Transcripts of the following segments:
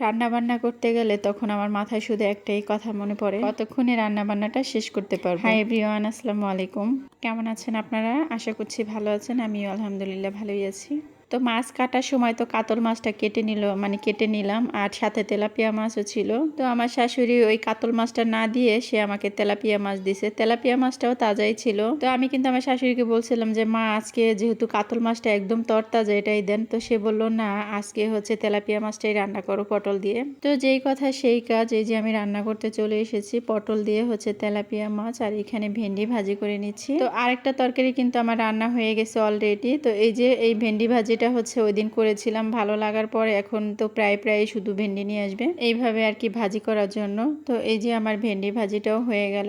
রান্না বান্না করতে গেলে তখন আমার মাথায় শুধু একটাই কথা মনে পড়ে। কতক্ষণে রান্না বান্নাটা শেষ করতে পারব? হাই এভরিওয়ান, আসসালামু আলাইকুম। কেমন আছেন আপনারা? আশা করছি ভালো আছেন। আমিও আলহামদুলিল্লাহ ভালোই আছি। তো মাছ কাটার সময় তো কাতল মাছটা কেটে নিল মানে কেটে নিলাম। আর সাথে তেলাপিয়া মাছও ছিল। তো আমার শাশুড়ি ওই কাতল মাছটা না দিয়ে সে আমাকে তেলাপিয়া মাছ দিছে। তেলাপিয়া মাছটাও তাজাই ছিল। তো আমি কিন্তু আমার শাশুড়িকে বলছিলাম যে, মা, আজকে যেহেতু কাতল মাছটা একদম তরতাজা এটাই দেন। তো সে বলল, না, আজকে হচ্ছে তেলাপিয়া মাছটাই রান্না করো পটল দিয়ে। তো যেই কথা সেই কাজ, এই যে আমি রান্না করতে চলে এসেছি, পটল দিয়ে হচ্ছে তেলাপিয়া মাছ আর এখানে ভেন্ডি ভাজি করে নিচ্ছি। তো আরেকটা তরকারি কিন্তু আমার রান্না হয়ে গেছে অলরেডি। তো এই যে এই ভেন্ডি ভাজি যেটা হচ্ছে ওই দিন করেছিলাম, ভালো লাগার পর এখন তো প্রায় প্রায় শুধু ভেন্ডি নিয়ে আসবে। এইভাবে আর কি ভাজি করার জন্য। তো এই যে আমার ভেন্ডি ভাজিটাও হয়ে গেল।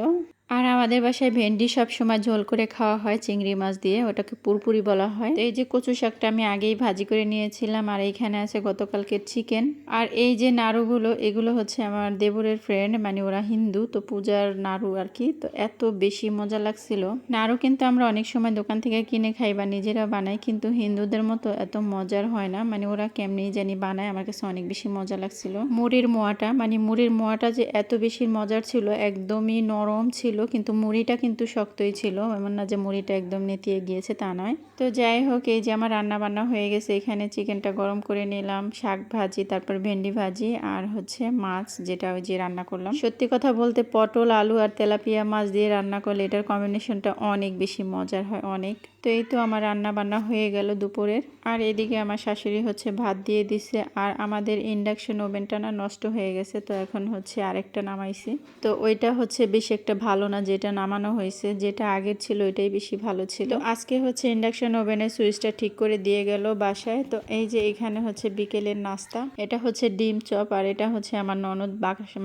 আর আমাদের বাসায় ভেন্ডি সব সময় ঝোল করে খাওয়া হয়, চিংড়ি মাছ দিয়ে, ওটাকে পুরপুরি বলা হয়। তো এই যে কচু শাকটা আমি আগেই ভাজি করে নিয়েছিলাম, আর এইখানে আছে গতকালকের চিকেন। আর এই যে নাড়ুগুলো, এগুলো হচ্ছে আমার দেবরের ফ্রেন্ড মানে ওরা হিন্দু, তো পূজার নাড়ু আর কি, তো এত বেশি মজা লাগছিল। নাড়ু কিন্তু আমরা অনেক সময় দোকান থেকে কিনে খাই বা নিজেরা বানাই, কিন্তু হিন্দুদের মতো এত মজার হয় না। মানে ওরা কেমনি জানি বানায়, আমার কাছে অনেক বেশি মজা লাগছিল। মুড়ির মোয়াটা মানে মুড়ির মোয়াটা যে এত বেশি মজার ছিল, একদমই নরম ছিল কিন্তু মুড়িটা কিন্তু শক্তই ছিল। এমন না যে মুড়িটা একদম নেতিয়ে গিয়েছে, তা নয়। তো যাই হোক, এই যে আমার রান্না বান্না হয়ে গেছে, এখানে চিকেনটা গরম করে নিলাম, শাক ভাজি, তারপর ভেন্ডি ভাজি, আর হচ্ছে মাছ, যেটা ওই যে রান্না করলাম। সত্যি কথা বলতে, পটল, আলু আর তেলাপিয়া মাছ দিয়ে রান্না করলে এটার কম্বিনেশনটা অনেক বেশি মজার হয়, অনেক। তো এই তো আমার রান্না বান্না হয়ে গেল দুপুরের। আর এদিকে আমার শাশুড়ি হচ্ছে ভাত দিয়ে দিছে, আর আমাদের ইন্ডাকশন ওভেনটা না নষ্ট হয়ে গেছে, তো এখন হচ্ছে আরেকটা নামাইছি। তো ওইটা হচ্ছে বেশি একটা ভালো না যেটা নামানো হয়েছে, যেটা আগের ছিল ওইটাই বেশি ভালো ছিল। আজকে হচ্ছে ইন্ডাকশন ওভেনের সুইচটা ঠিক করে দিয়ে গেল বাসায়। তো এই যে এখানে হচ্ছে বিকেলের নাস্তা, এটা হচ্ছে ডিম চপ, আর এটা হচ্ছে আমার ননদ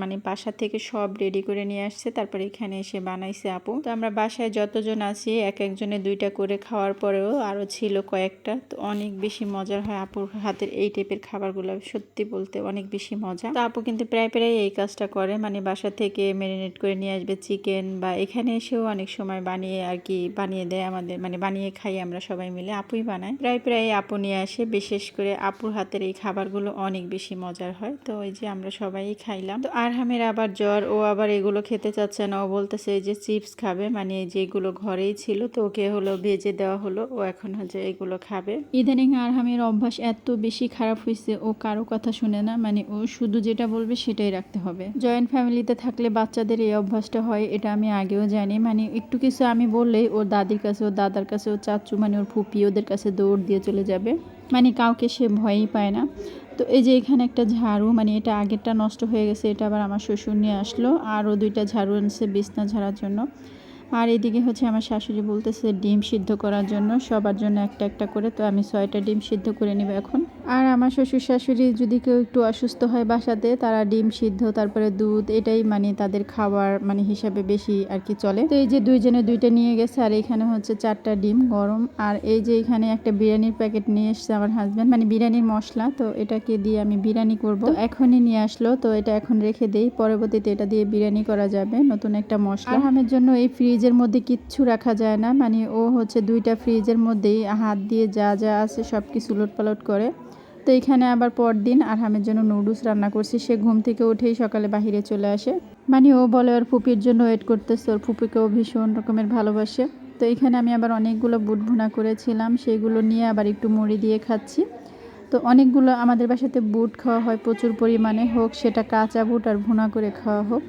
মানে বাসা থেকে সব রেডি করে নিয়ে আসছে, তারপর এখানে এসে বানাইছে আপু। তো আমরা বাসায় যতজন আছি, এক একজনে দুইটা করে খাওয়ার পরেও আরও ছিল কয়েকটা। তো অনেক বেশি মজার হয় আপুর হাতের এই টাইপের খাবারগুলো, সত্যি বলতে অনেক বেশি মজা। তো আপু কিন্তু প্রায় প্রায় এই কাজটা করে মানে বাসা থেকে ম্যারিনেট করে নিয়ে আসবে চিকেন বা এখানে এসেও অনেক সময় বানিয়ে আর কি বানিয়ে দেয় আমাদের মানে বানিয়ে খাই আমরা সবাই মিলে, আপুই বানায়। প্রায় প্রায় আপু নিয়ে আসে, বিশেষ করে আপুর হাতের এই খাবারগুলো অনেক বেশি মজার হয়। তো ওই যে আমরা সবাই খাইলাম। তো আরহামের আবার জ্বর, ও আবার এগুলো খেতে চাচ্ছে না, ও বলতেছে যে চিপস খাবে মানে যেগুলো ঘরেই ছিল, তো ওকে হলো ভেজে দেওয়া হলো, ও এখন হচ্ছে এগুলো খাবে। ইদানিং আরহামের অভ্যাস এত বেশি খারাপ হয়েছে ও কারও কথা শুনে না মানে ও শুধু যেটা বলবে সেটাই রাখতে হবে। জয়েন্ট ফ্যামিলিতে থাকলে বাচ্চাদের এই অভ্যাসটা হয়, এটা আমি আগেও জানি। মানে একটু কিছু আমি বললেই ওর দাদির কাছে, ওর দাদার কাছে, ওর চাচু মানে ওর ফুপি, ওদের কাছে দৌড় দিয়ে চলে যাবে। মানে কাউকে সে ভয়ই পায় না। তো এই যে এখানে একটা ঝাড়ু মানে এটা আগেরটা নষ্ট হয়ে গেছে, এটা আবার আমার শ্বশুর নিয়ে আসলো, আরও দুইটা ঝাড়ু আনছে বিছনা ঝাড়ার জন্য। আর এদিকে হচ্ছে আমার শাশুড়ি বলতেছে ডিম সিদ্ধ করার জন্য, সবার জন্য একটা একটা করে, তো আমি ছয়টা ডিম সিদ্ধ করে নিব এখন। আর আমার শ্বশুর শাশুড়ি যদি কেউ একটু অসুস্থ হয় বাসাতে, তারা ডিম সিদ্ধ, তারপরে দুধ, এটাই মানে তাদের খাবার মানে হিসাবে বেশি আর কি চলে। তো এই যে দুইজনে দুইটা নিয়ে গেছে, আর এখানে হচ্ছে চারটা ডিম গরম। আর এই যে এখানে একটা বিরিয়ানির প্যাকেট নিয়ে এসছে আমার হাজব্যান্ড মানে বিরিয়ানির মশলা, তো এটাকে দিয়ে আমি বিরিয়ানি করব। এখনই নিয়ে আসলো, তো এটা এখন রেখে দেই, পরবর্তীতে এটা দিয়ে বিরিয়ানি করা যাবে, নতুন একটা মশলা। আমের জন্য এই ফ্রিজের মধ্যে কিচ্ছু রাখা যায় না। মানে ও হচ্ছে দুইটা ফ্রিজের মধ্যেই হাত দিয়ে যা যা আছে সব কিছু উলট পালট করে। তো এখানে আবার পরদিন আরহামের জন্য নুডলস রান্না করছি। সে ঘুম থেকে উঠেই সকালে বাহিরে চলে আসে। মানে ও বলে ওর ফুপির জন্য ওয়েট করতেছে। ওর ফুপিকেও ভীষণ রকমের ভালোবাসে। তো এখানে আমি আবার অনেকগুলো বুট ভুনা করেছিলাম। সেগুলো নিয়ে আবার একটু মুড়ি দিয়ে খাচ্ছি। তো অনেকগুলো আমাদের বাসাতে বুট খাওয়া হয় প্রচুর পরিমাণে। হোক সেটা কাঁচা বুট আর ভুনা করে খাওয়া হোক।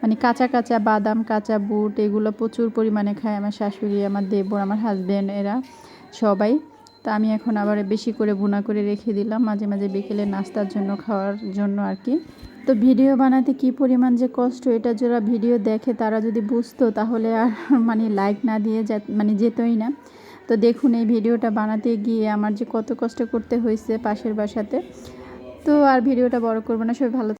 মানে কাঁচা কাঁচা বাদাম, কাঁচা বুট, এগুলো প্রচুর পরিমাণে খায় আমার শাশুড়ি, আমার দেবর, আমার হাজব্যান্ড এরা সবাই। তা আমি এখন আবার বেশি করে ভুনা করে রেখে দিলাম, মাঝে মাঝে বিকেলে নাস্তার জন্য খাওয়ার জন্য আর কি। তো ভিডিও বানাতে কি পরিমাণ যে কষ্ট, এটা যারা ভিডিও দেখে তারা যদি বুঝতো তাহলে আর মানে লাইক না দিয়ে মানে যেতই না। তো দেখুন এই ভিডিওটা বানাতে গিয়ে আমার যে কত কষ্ট করতে হয়েছে পাশের বাসাতে। তো আর ভিডিওটা বড় করব না, সবাই ভালো